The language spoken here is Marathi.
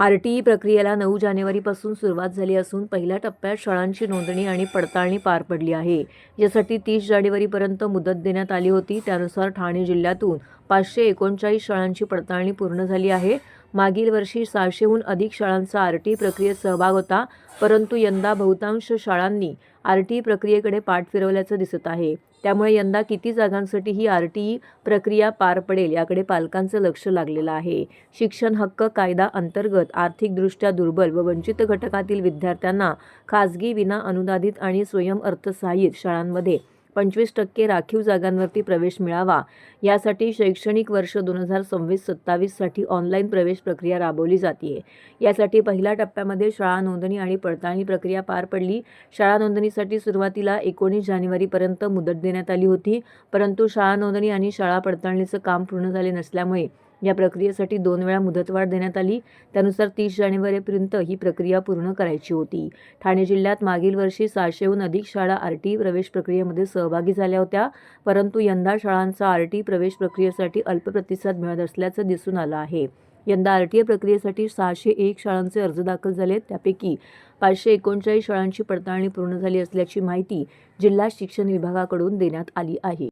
आर टी ई प्रक्रियेला नऊ जानेवारीपासून सुरुवात झाली असून पहिल्या टप्प्यात शाळांची नोंदणी आणि पडताळणी पार पडली आहे. यासाठी तीस जानेवारीपर्यंत मुदत देण्यात आली होती त्यानुसार ठाणे जिल्ह्यातून पाचशे एकोणचाळीस शाळांची पडताळणी पूर्ण झाली आहे. मागील वर्षी सहाशेहून अधिक शाळांचा आर टी प्रक्रियेत सहभाग होता परंतु यंदा बहुतांश शाळांनी आर टी प्रक्रियेकडे पाठ फिरवल्याचं दिसत आहे. त्यामुळे यंदा किती जागांसाठी ही आर टी ई प्रक्रिया पार पडेल याकडे पालकांचं लक्ष लागलेलं आहे. शिक्षण हक्क कायदा अंतर्गत आर्थिकदृष्ट्या दुर्बल व वंचित घटकातील विद्यार्थ्यांना खाजगी विना अनुदानित आणि स्वयंअर्थसहाय्यित शाळांमध्ये पंचवीस टक्के राखीव जागांवरती प्रवेश मिळावा. यासाठी शैक्षणिक वर्ष दोन हजार सव्वीस सत्तावीससाठी ऑनलाईन प्रवेश प्रक्रिया राबवली जाते यासाठी पहिल्या टप्प्यामध्ये शाळा नोंदणी आणि पडताळणी प्रक्रिया पार पडली. शाळा नोंदणीसाठी सुरुवातीला एकोणीस जानेवारीपर्यंत मुदत देण्यात आली होती परंतु शाळा नोंदणी आणि शाळा पडताळणीचं काम पूर्ण झाले नसल्यामुळे या प्रक्रियेसाठी दोन वेळा मुदतवाढ देण्यात आली. त्यानुसार तीस जानेवारीपर्यंत ही प्रक्रिया पूर्ण करायची होती. ठाणे जिल्ह्यात मागील वर्षी सहाशेहून अधिक शाळा आर टी प्रवेश प्रक्रियेमध्ये सहभागी झाल्या होत्या. परंतु यंदा शाळांचा आर टी प्रवेश प्रक्रियेसाठी अल्प प्रतिसाद मिळत असल्याचं दिसून आलं आहे. यंदा आर टी ए प्रक्रियेसाठी सहाशे एक शाळांचे अर्ज दाखल झाले त्यापैकी पाचशे एकोणचाळीस शाळांची पडताळणी पूर्ण झाली असल्याची माहिती जिल्हा शिक्षण विभागाकडून देण्यात आली आहे.